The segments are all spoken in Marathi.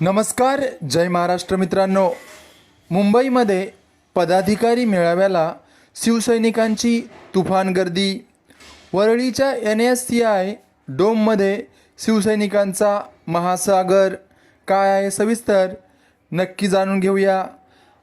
नमस्कार जय महाराष्ट्र मित्रांनो. मुंबईमध्ये पदाधिकारी मेळाव्याला शिवसैनिकांची तुफान गर्दी. वरळीच्या एन एस सी आय डोममध्ये शिवसैनिकांचा महासागर. काय आहे सविस्तर नक्की जाणून घेऊया.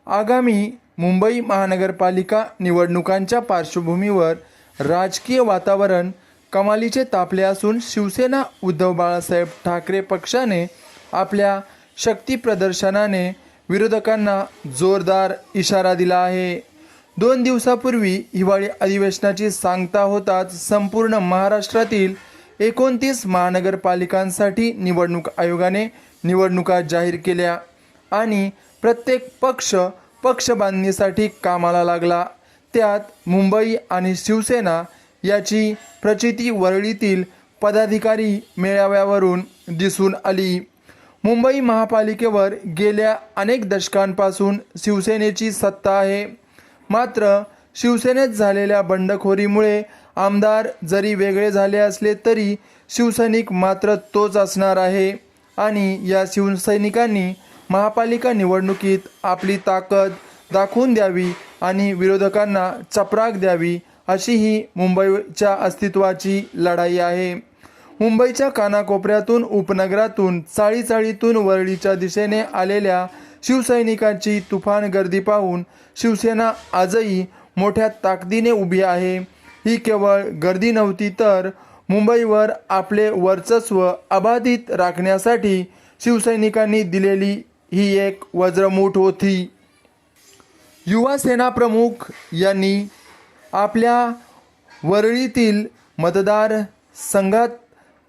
आगामी मुंबई महानगरपालिका निवडणुकांच्या पार्श्वभूमीवर राजकीय वातावरण कमालीचे तापले असून शिवसेना उद्धव बाळासाहेब ठाकरे पक्षाने आपल्या शक्ती प्रदर्शनाने विरोधकांना जोरदार इशारा दिला आहे. दोन दिवसापूर्वी हिवाळी अधिवेशनाची सांगता होताच संपूर्ण महाराष्ट्रातील एकोणतीस महानगरपालिकांसाठी निवडणूक आयोगाने निवडणुका जाहीर केल्या आणि प्रत्येक पक्ष पक्ष बांधणीसाठी कामाला लागला. त्यात मुंबई आणि शिवसेना याची प्रचिती वरळीतील पदाधिकारी मेळाव्यावरून दिसून आली. मुंबई महापालिकेवर गेल्या अनेक दशकांपासून शिवसेनेची सत्ता आहे. मात्र शिवसेनेत झालेल्या बंडखोरीमुळे आमदार जरी वेगळे झाले असले तरी शिवसैनिक मात्र तोच असणार आहे आणि या शिवसैनिकांनी महापालिका निवडणुकीत आपली ताकद दाखवून द्यावी आणि विरोधकांना चपराक द्यावी अशी ही मुंबईच्या अस्तित्वाची लढाई आहे. मुंबईच्या कानाकोपऱ्यातून उपनगरातून चाळीचाळीतून वरळीच्या दिशेने आलेल्या शिवसैनिकांची तुफान गर्दी पाहून शिवसेना आजही मोठ्या ताकदीने उभी आहे. ही केवळ गर्दी नव्हती तर मुंबईवर आपले वर्चस्व अबाधित राखण्यासाठी शिवसैनिकांनी दिलेली ही एक वज्रमूठ होती. युवा सेना प्रमुख यांनी आपल्या वरळीतील मतदार संघात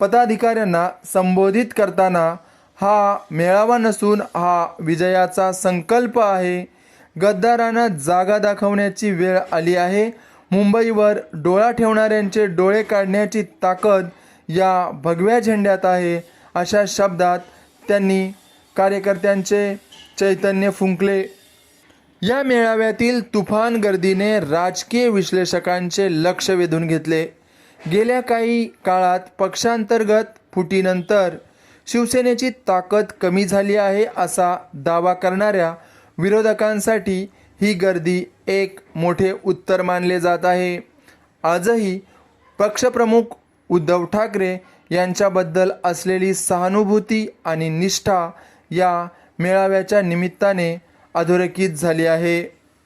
पदाधिकाऱ्यांना संबोधित करताना हा मेळावा नसून हा विजयाचा संकल्प आहे. गद्दारांना जागा दाखवण्याची वेळ आली आहे. मुंबईवर डोळा ठेवणाऱ्यांचे डोळे काढण्याची ताकद या भगव्या झेंड्यात आहे अशा शब्दात त्यांनी कार्यकर्त्यांचे चैतन्य फुंकले. या मेळाव्यातील तुफान गर्दीने राजकीय विश्लेषकांचे लक्ष वेधून घेतले. गेल्या काही काळात पक्षांतर्गत फुटीनंतर शिवसेनेची ताकद कमी झाली आहे असा दावा करणाऱ्या विरोधकांसाठी ही गर्दी एक मोठे उत्तर मानले जात आहे. आजही पक्षप्रमुख उद्धव ठाकरे यांच्याबद्दल असलेली सहानुभूती आणि निष्ठा या मेळाव्याच्या निमित्ताने अधोरेखित झाली आहे.